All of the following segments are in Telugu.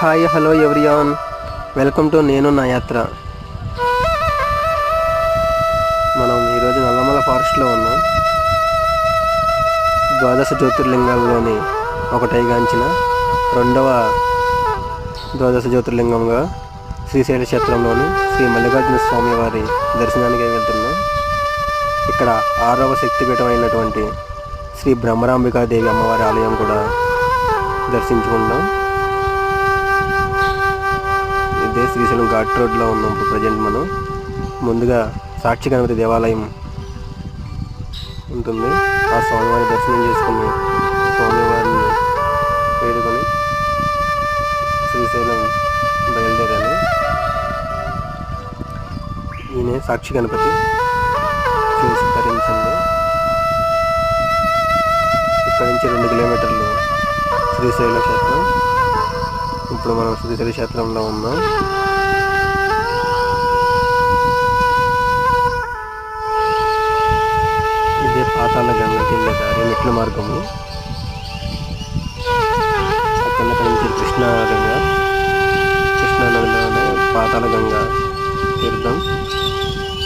Hi hello everyone. Welcome to నేను నా యాత్ర. మనం ఈరోజు నల్లమల ఫారెస్ట్లో ఉన్నాం. ద్వాదశ జ్యోతిర్లింగాల్లోని ఒకటైగాంచిన రెండవ ద్వాదశ జ్యోతిర్లింగంగా శ్రీశైల క్షేత్రంలోని శ్రీ మల్లికార్జున స్వామి వారి దర్శనానికి వెళ్తున్నాం. ఇక్కడ ఆరవ శక్తిపీఠమైనటువంటి శ్రీ బ్రహ్మరాంబికాదేవి అమ్మవారి ఆలయం కూడా దర్శించుకుంటాం. మధ్య శ్రీశైలం ఘాట్ రోడ్లో ఉన్నాం ఇప్పుడు ప్రజెంట్ మనం. ముందుగా సాక్షి గణపతి దేవాలయం ఉంటుంది. ఆ స్వామివారి దర్శనం చేసుకుని స్వామివారిని వేడుకొని శ్రీశైలం బయలుదేరాను. ఈయనే సాక్షి గణపతి. చూసి ధరించండి ఇక్కడి నుంచి రెండు కిలోమీటర్లు శ్రీశైల క్షేత్రం. ఇప్పుడు మనం శ్రీశైల క్షేత్రంలో ఉన్నాం. ఇదే పాతాల గంగకి వెళ్ళే దారి మెట్ల మార్గము. అక్కడ నుంచి కృష్ణా గంగ. కృష్ణా నదిలోనే గంగ తీర్థం.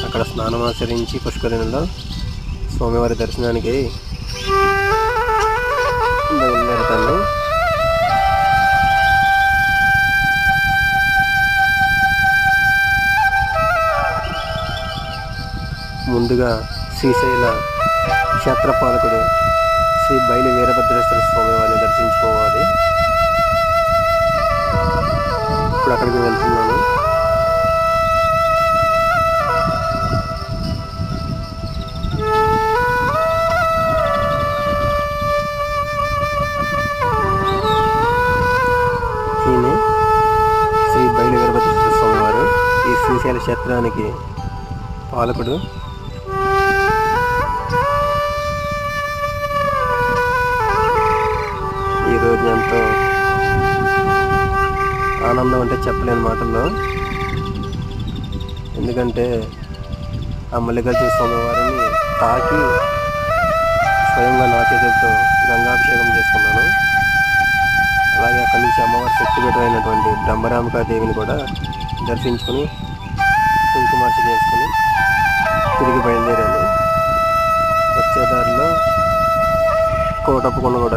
అక్కడ స్నానం ఆచరించి పుష్కరిణిలో స్వామివారి దర్శనానికి బయలుదేరుతాను. ముందుగా శ్రీశైల క్షేత్రపాలకుడు శ్రీ బయలు వీరభద్రేశ్వర స్వామి వారిని దర్శించుకోవాలి. ఇప్పుడు అక్కడికి వెళ్తున్నాను. శ్రీ బయలు వీరభద్రేశ్వర స్వామి వారు. ఈ శ్రీశైల క్షేత్రానికి పాలకుడు. ఈరోజు ఎంతో ఆనందం అంటే చెప్పలేని మాటల్లో. ఎందుకంటే ఆ మల్లికార్జున స్వామి వారిని తాకి స్వయంగా నా చేతులతో గంగాభిషేకం చేసుకున్నాను. అలాగే అక్కడి నుంచి అమ్మవారి శక్తిపీఠమైనటువంటి బ్రహ్మరామికా దేవిని కూడా దర్శించుకుని కుంకుమార్చ చేసుకుని తిరిగి బయలుదేరాను. వచ్చే దారిలో కోటప్పకొండ కూడా